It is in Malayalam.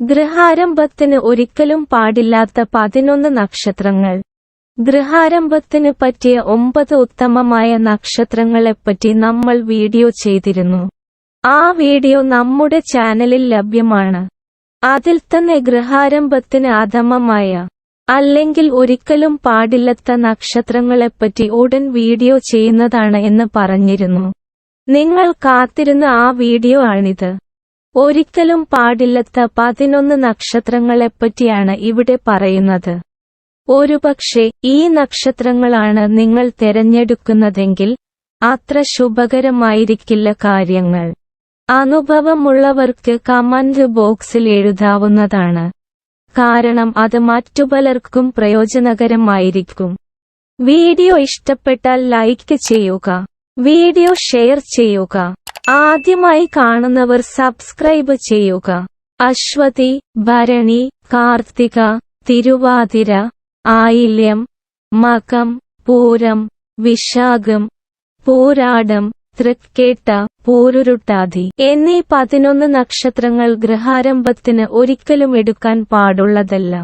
ഗൃഹാരംഭത്തിന് ഒരിക്കലും പാടില്ലാത്ത പതിനൊന്ന് നക്ഷത്രങ്ങൾ. ഗൃഹാരംഭത്തിന് പറ്റിയ ഒമ്പത് ഉത്തമമായ നക്ഷത്രങ്ങളെപ്പറ്റി നമ്മൾ വീഡിയോ ചെയ്തിരുന്നു. ആ വീഡിയോ നമ്മുടെ ചാനലിൽ ലഭ്യമാണ്. അതിൽ തന്നെ ഗൃഹാരംഭത്തിന് അധമമായ അല്ലെങ്കിൽ ഒരിക്കലും പാടില്ലാത്ത നക്ഷത്രങ്ങളെപ്പറ്റി ഉടൻ വീഡിയോ ചെയ്യുന്നതാണ് എന്ന് പറഞ്ഞിരുന്നു. നിങ്ങൾ കാത്തിരുന്ന ആ വീഡിയോ ആണിത്. ഒരിക്കലും പാടില്ലാത്ത പതിനൊന്ന് നക്ഷത്രങ്ങളെപ്പറ്റിയാണ് ഇവിടെ പറയുന്നത്. ഒരുപക്ഷെ ഈ നക്ഷത്രങ്ങളാണ് നിങ്ങൾ തിരഞ്ഞെടുക്കുന്നതെങ്കിൽ അത്ര ശുഭകരമായിരിക്കില്ല കാര്യങ്ങൾ. അനുഭവമുള്ളവർക്ക് കമന്റ് ബോക്സിൽ എഴുതാവുന്നതാണ്. കാരണം അത് മറ്റു പലർക്കും പ്രയോജനകരമായിരിക്കും. വീഡിയോ ഇഷ്ടപ്പെട്ടാൽ ലൈക്ക് ചെയ്യുക. വീഡിയോ ഷെയർ ചെയ്യുക. ആദ്യമായി കാണുന്നവർ സബ്സ്ക്രൈബ് ചെയ്യുക. അശ്വതി ഭരണി കാർത്തിക തിരുവാതിര ആയില്യം മകം പൂരം വിശാഖം പോരാടം തൃക്കേട്ട പൂരുരുട്ടാതി എന്നീ പതിനൊന്ന് നക്ഷത്രങ്ങൾ ഗൃഹാരംഭത്തിന് ഒരിക്കലും എടുക്കാൻ പാടുള്ളതല്ല.